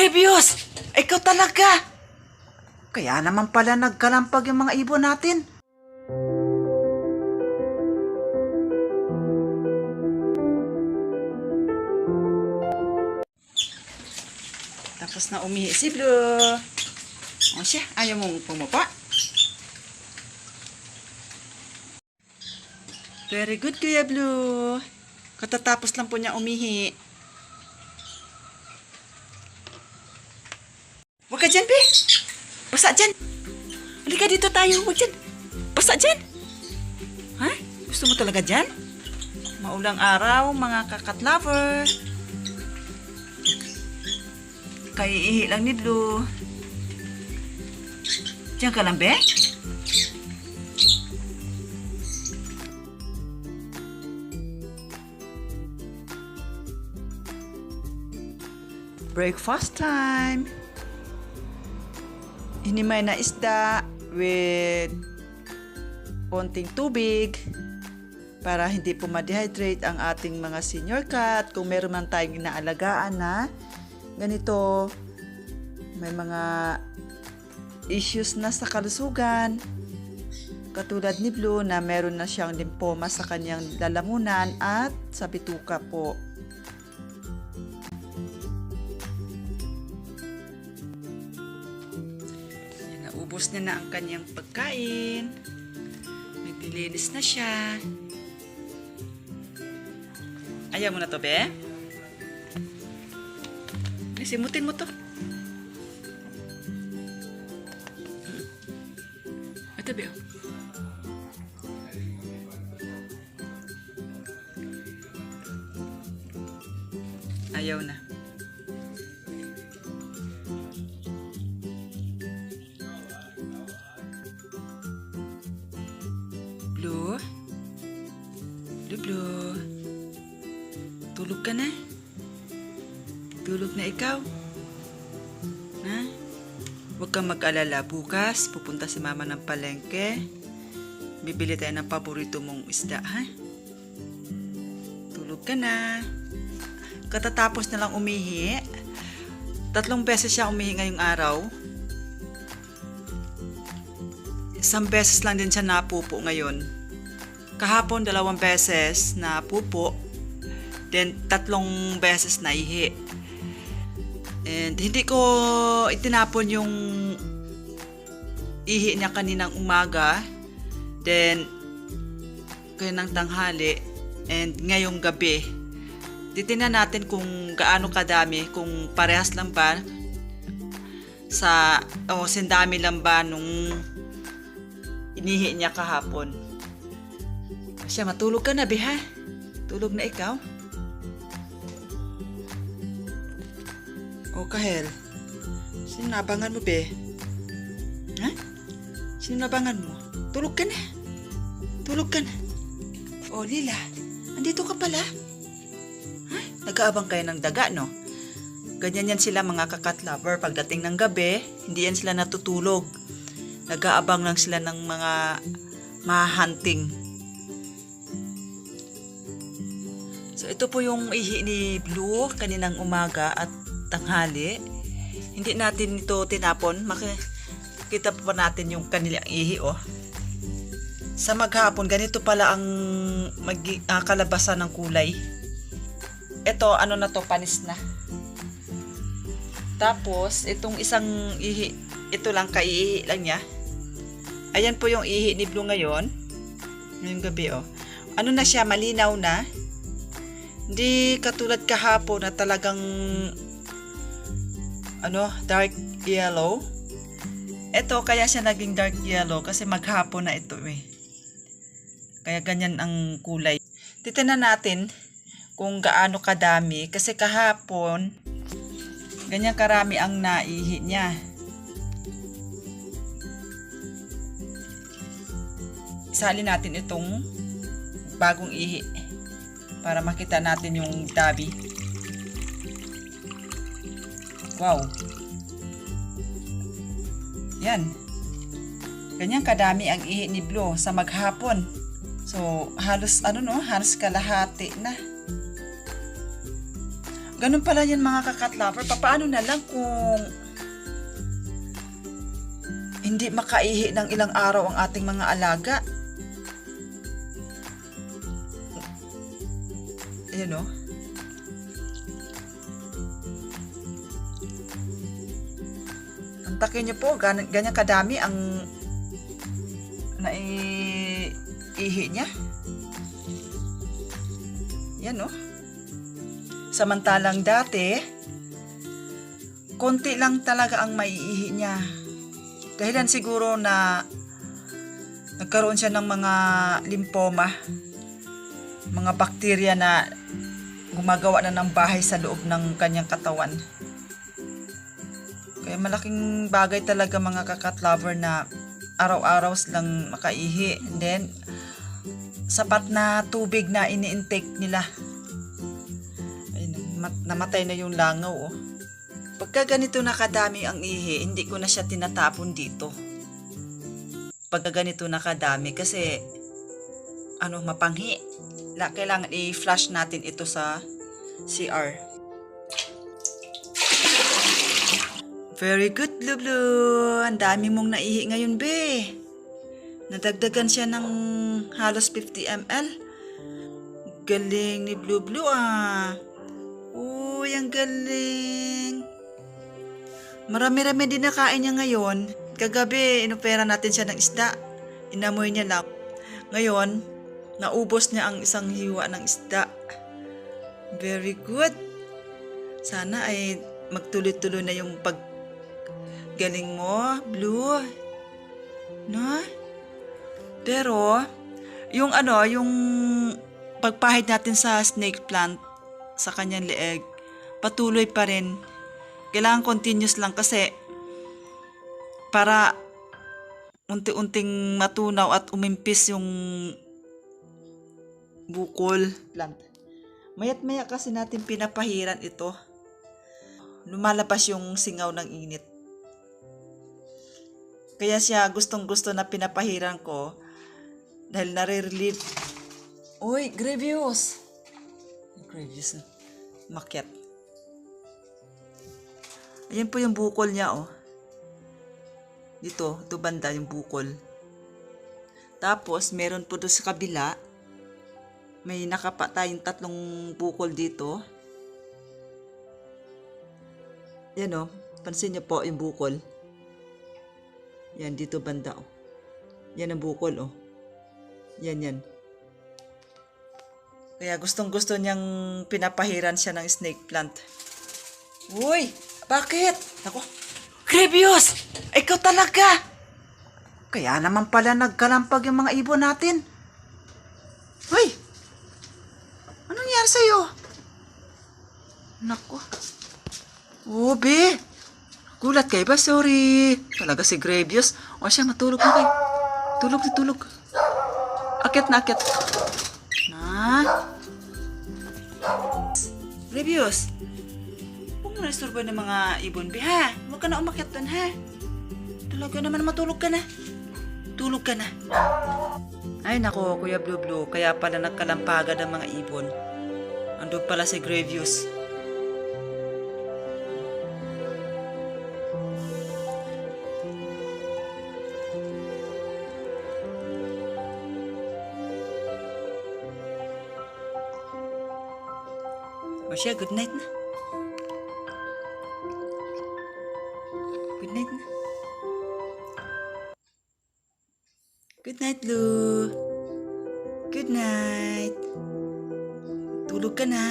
Previous! Ikaw talaga! Kaya naman pala nagkalampag yung mga ibon natin. Tapos na umihi si Blue. O siya, ayaw mong pumupa. Very good, Kuya Blue. Katatapos lang po niya umihi. Huwag ka dyan, Be. Basa dyan. Halika dito tayo. Huwag dyan. Basa dyan. Ha? Gusto mo talaga dyan? Maulang araw, mga kakat lover. Kaiihi lang ni Blue. Diyan ka lang, Be? Breakfast time. Hinimay na isda with konting tubig para hindi po ma-dehydrate ang ating mga senior cat. Kung meron man tayong inaalagaan na ganito, may mga issues na sa kalusugan. Katulad ni Blue na meron na siyang lymphoma sa kanyang lalamunan at sa bituka po. Naubos niya na ang kanyang pagkain. Naglilinis na siya. Ayaw mo na to, be? Simutin mo to. Ito, be. oh. Ayaw na. Tulog ka na? Tulog na ikaw? Ha? Huwag kang mag-alala. Bukas, pupunta si mama ng palengke. Bibili tayo ng paborito mong isda, ha? Tulog ka na. Katatapos na lang umihi. Tatlong beses siya umihi ngayong araw. Isang beses lang din siya napupo ngayon. Kahapon, dalawang beses na pupo. Then, tatlong beses na ihi. And hindi ko itinapon yung ihi niya kaninang umaga. Then, kaninang tanghali. And ngayong gabi. Titingnan natin kung gaano kadami, kung parehas lang ba sa, o sindami lang ba nung inihi niya kahapon. Siya, matulog ka na, be? Tulog na ikaw? O, Kahel. Sino nabangan mo, be? Ha? Sino nabangan mo? Tulog ka na. Tulog ka na. O, Lila. Andito ka pala. Ha? Nag-aabang kayo ng daga, no? Ganyan yan sila mga kakat lover. Pagdating ng gabi, hindi yan sila natutulog. Nag-aabang lang sila ng mga mahunting. So ito po yung ihi ni Blue kaninang umaga at tanghali. Hindi natin ito tinapon. Makikita pa natin yung kanilang ihi oh. Sa maghapon, ganito pala ang mag, ah, kalabasan ng kulay. Ito, ano na to, panis na. Tapos, itong isang ihi, ito lang, kaiihi lang niya. Ayan po yung ihi ni Blue ngayon. Ngayong gabi, oh. Ano na siya, malinaw na. Hindi katulad kahapon na talagang ano, dark yellow. Ito, kaya siya naging dark yellow kasi maghapon na ito eh. Kaya ganyan ang kulay. Titignan natin kung gaano kadami kasi kahapon ganyan karami ang naihi niya. Isali natin itong bagong ihi para makita natin yung dabi. Wow. Yan. Ganyan kadami ang ihi ni Blue sa maghapon. So, halos ano no, halos kalahati na. Ganun pala yan mga kakat lover. Paano na lang kung hindi makaihi ng ilang araw ang ating mga alaga? Ayan o. Antakin niyo po, gan ganyan kadami ang naiihi niya. Yan o. Samantalang dati, konti lang talaga ang maiihi niya. Dahilan siguro na nagkaroon siya ng mga lymphoma, mga bakterya na gumagawa na ng bahay sa loob ng kanyang katawan. Kaya malaking bagay talaga mga kakat lover na araw-araw silang makaihi. And then, sapat na tubig na ini-intake nila. Mat- namatay na yung langaw oh. Pagka ganito na kadami ang ihi, hindi ko na siya tinatapon dito. Pagka ganito na kadami kasi ano mapanghi. La, kailangan i-flush natin ito sa CR. Very good, Blue. Ang dami mong naihi ngayon, be. Nadagdagan siya ng halos 50 ml. Galing ni Blue Blue, ah. Uy, ang galing. Marami-rami din nakain niya ngayon. Kagabi, inopera natin siya ng isda. Inamoy niya lang. Ngayon, naubos niya ang isang hiwa ng isda. Very good. Sana ay magtuloy-tuloy na yung paggaling mo, Blue. No? Pero, yung ano, yung pagpahid natin sa snake plant, sa kanyang leeg, patuloy pa rin. Kailangan continuous lang kasi para unti-unting matunaw at umimpis yung bukol plant. Mayat maya kasi natin pinapahiran ito. Lumalabas yung singaw ng init. Kaya siya gustong gusto na pinapahiran ko dahil nare-relieve. Uy! Gravius na. Makyat. Ayan po yung bukol niya, oh. Dito, ito banda yung bukol. Tapos, meron po doon sa kabila, may nakapa tayong tatlong bukol dito. Yan, oh. Pansin niyo po yung bukol. Yan, dito banda, oh. Yan ang bukol, oh. Yan, yan. Kaya gustong gusto niyang pinapahiran siya ng snake plant. Uy! Bakit? Ako, Grievous! Ikaw talaga! Kaya naman pala nagkalampag yung mga ibon natin. Uy! Anong nangyari sa'yo? Nako. Oh, be. Gulat kayo ba? Sorry. Talaga si Gravious. O siya, matulog na kayo. Tulog na tulog. Akit na akit. Na? Gravious. Huwag mo na ng mga ibon, be, ha? Huwag ka na umakyat doon, ha? Talaga naman matulog ka na. Tulog ka na. Ay, nako, Kuya Blue Blue. Kaya pala nagkalampagan ng mga ibon. Andun pala si Gravious. share good night nhé good night nhé good night, Lu. Good night. Tulog ka na.